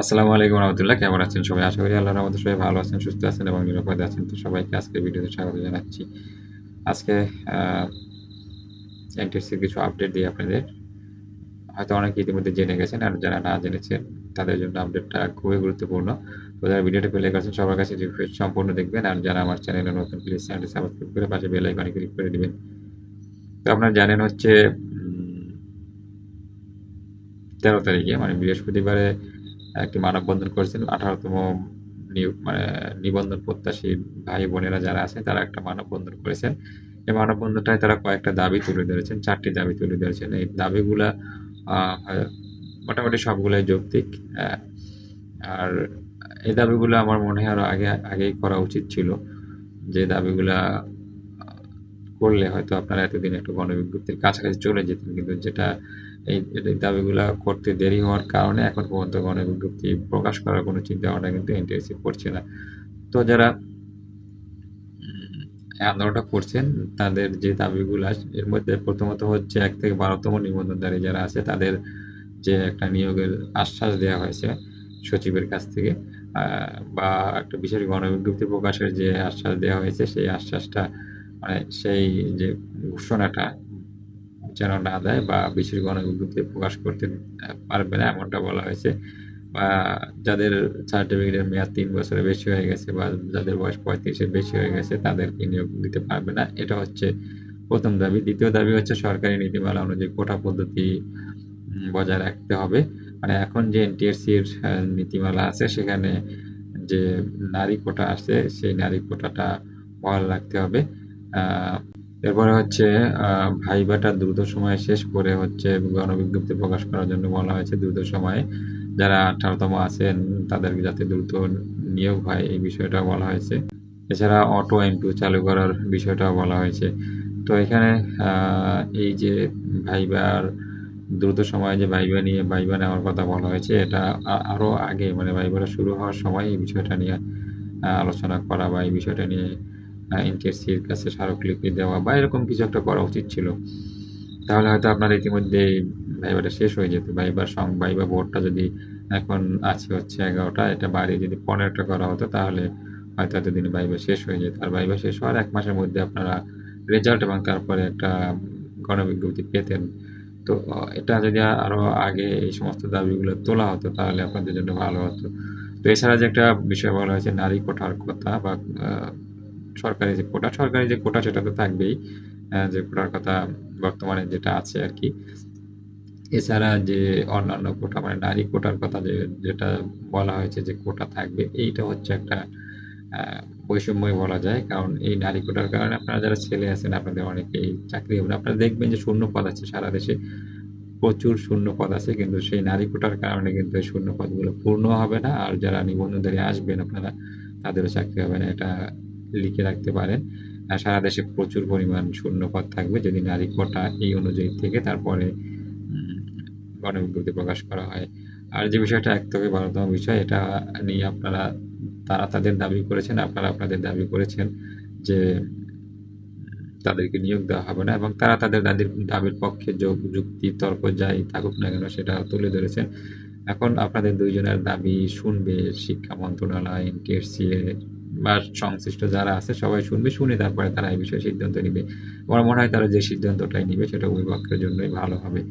আসসালামু আলাইকুম রহমতুল্লাহ, কেমন আছেন সবাই? আশা করি আল্লাহ রহমতে সবাই ভালো আছেন, সুস্থ আছেন এবং নিরাপদে আছেন। তো সবাইকে আজকে ভিডিওতে স্বাগত জানাচ্ছি। আজকে এনটিএসির কিছু আপডেট দিই আপনাদের। হয়তো অনেকে ইতিমধ্যে জেনে গেছেন আর যারা না জেনেছেন, তাদের জন্য আপডেটটা খুবই গুরুত্বপূর্ণ। তো যারা ভিডিওটা প্লে করছেন সবার কাছে সম্পূর্ণ দেখবেন আর যারা আমার চ্যানেলে নতুন প্লিজ চ্যানেলটি সাবস্ক্রাইব করে পাশে বেল আইকনে ক্লিক করে দিবেন। তো আপনারা জানেন হচ্ছে তেরো তারিখে মানে বৃহস্পতিবারে একটি মানববন্ধন করেছেন আঠারোতম মানে নিবন্ধন প্রত্যাশী ভাই বোনেরা যারা আছে তারা একটা মানববন্ধন করেছেন। এই মানববন্ধনটায় তারা কয়েকটা দাবি তুলে ধরেছেন, চারটি দাবি তুলে ধরেছেন। এই দাবিগুলা মোটামুটি সবগুলাই যৌক্তিক আর এই দাবিগুলো আমার মনে হয় আরও আগে, আগেই করা উচিত ছিল। যে দাবিগুলা করলে হয়তো আপনারা এতদিন একটু গণবিজ্ঞপ্তির কাছাকাছি চলে যেতেন, কিন্তু যেটা এই দাবিগুলা করতে দেরি হওয়ার কারণে এখন পর্যন্ত গণবিজ্ঞপ্তি প্রকাশ করার কোনো চিন্তা ভাবনা কিন্তু এনটিএসসি করছে না। তো যারা আন্দোলনটা করছেন, তাদের যে দাবিগুলো, এর মধ্যে প্রথমত হচ্ছে এক থেকে বারোতম নিবন্ধনধারী যারা আছে, তাদের যে একটা নিয়োগের আশ্বাস দেওয়া হয়েছে সচিবের কাছ থেকে বা একটা বিশেষ গণবিজ্ঞপ্তি প্রকাশের যে আশ্বাস দেওয়া হয়েছে, সেই আশ্বাসটা মানে সেই যে ঘোষণাটা যেন না দেয় বা বিশেষ গণবিজ্ঞপ্তি প্রকাশ করতে পারবে না এমনটা বলা হয়েছে বা যাদের সার্টিফিকেটের মেয়াদ তিন বছরের বেশি হয়ে গেছে বা যাদের বয়স পঁয়ত্রিশের বেশি হয়ে গেছে তাদেরকে নিয়োগ দিতে পারবে না, এটা হচ্ছে প্রথম দাবি। দ্বিতীয় দাবি হচ্ছে সরকারি নীতিমালা অনুযায়ী কোটা পদ্ধতি বজায় রাখতে হবে। মানে এখন যে এনটিএসসির নীতিমালা আছে সেখানে যে নারী কোটা আছে সেই নারী কোটাটা বহাল রাখতে হবে। এরপরে হচ্ছে ভাইবাটা দ্রুত সময়ে শেষ করে হচ্ছে গণবিজ্ঞপ্তি প্রকাশ করার জন্য বলা হয়েছে, দ্রুত সময়ে যারা আঠারোতম আছেন তাদেরকে যাতে দ্রুত নিয়োগ হয় এই বিষয়টা বলা হয়েছে। এছাড়া অটো এন্টু চালু করার বিষয়টাও বলা হয়েছে। তো এখানে এই যে ভাইবার দ্রুত সময়ে যে ভাইবা নিয়ে, ভাইবা নেওয়ার কথা বলা হয়েছে, এটা আরও আগে মানে ভাইবাটা শুরু হওয়ার সময় এই বিষয়টা নিয়ে আলোচনা করা বা এই বিষয়টা নিয়ে এনটিএসসির কাছে স্মারকলিপি দেওয়া বা এরকম কিছু একটা করা উচিত ছিল। তাহলে হয়তো আপনার ইতিমধ্যে ভাইবাটা শেষ হয়ে যেত। ভাইবার সং ভাইবা বোর্ডটা যদি এখন আছে হচ্ছে এগারোটা, এটা বাড়িয়ে যদি পনেরোটা করা হতো, তাহলে হয়তো এতদিনে ভাইবা শেষ হয়ে যেত। আর ভাইবা শেষ হওয়ার এক মাসের মধ্যে আপনারা রেজাল্ট এবং তারপরে একটা গণবিজ্ঞপ্তি পেতেন। তো, এটা যদি আরও আগে এই সমস্ত দাবিগুলো তোলা হতো, তাহলে আপনাদের জন্য ভালো হতো। তো এছাড়া যে একটা বিষয় বলা হয়েছে, নারী কোঠার কথা বা সরকারি যে কোটা, সরকারি যে কোটা সেটা তো থাকবেই যে কোটার কথা বর্তমানে যেটা আছে আর কি। এছাড়া যে অন্যান্য কোটা মানে নারী কোটার কথা যে, যেটা বলা হয়েছে যে কোটা থাকবে, এইটা হচ্ছে একটা বৈষম্যই বলা যায়। কারণ এই নারী কোটার কারণে আপনারা যারা ছেলে আছেন, আপনাদের অনেকেই চাকরি হবে আপনারা দেখবেন যে শূন্য পদ আছে, সারা দেশে প্রচুর শূন্য পদ আছে, কিন্তু সেই নারী কোটার কারণে কিন্তু এই শূন্য পদগুলো পূর্ণ হবে না। আর যারা নিবন্ধনধারী আসবেন আপনারা, তাদেরও চাকরি হবে না। এটা লিখে রাখতে পারেন। সারা দেশে প্রচুর পরিমাণ শূন্যপদ থাকবে যদি নারী কোটা এই অনুযায়ী থেকে তারপরে গণবিজ্ঞপ্তি প্রকাশ করা হয়। আর যে বিষয়টা এক থেকে বারোতম বিষয়, এটা নিয়ে আপনারা, তারা তাদের দাবি করেছেন, আপনারা আপনাদের দাবি করেছেন যে, তাদেরকে নিয়োগ দেওয়া হবে না এবং তারা তাদের দাদির, দাবির পক্ষে যোগ যুক্তি, তর্ক যাই থাকুক না কেন সেটা তুলে ধরেছেন। এখন আপনাদের দুইজনের দাবি শুনবে শিক্ষা মন্ত্রণালয় এনটিএসসি বা সংশ্লিষ্ট যারা আছে সবাই শুনবে, শুনে তারপরে তারা এই বিষয়ে সিদ্ধান্ত নিবে। আমার মনে হয় তারা যে সিদ্ধান্তটাই নিবে সেটা অভিভাবকের জন্যই ভালো হবে।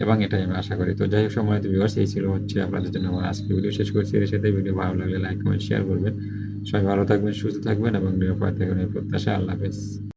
এবং এটাই আমি আশা করি। তো যাই হোক সময় তো ভিউয়ার্স এই ছিল হচ্ছে আপনাদের জন্য আমার আজকে ভিডিও শেষ করছি এর সাথে। ভিডিও ভালো লাগলে লাইক কমেন্ট শেয়ার করবেন। সবাই ভালো থাকবেন, সুস্থ থাকবেন এবং নিরাপদ থাকবেন এই প্রত্যাশা আল্লাহ হাফেজ।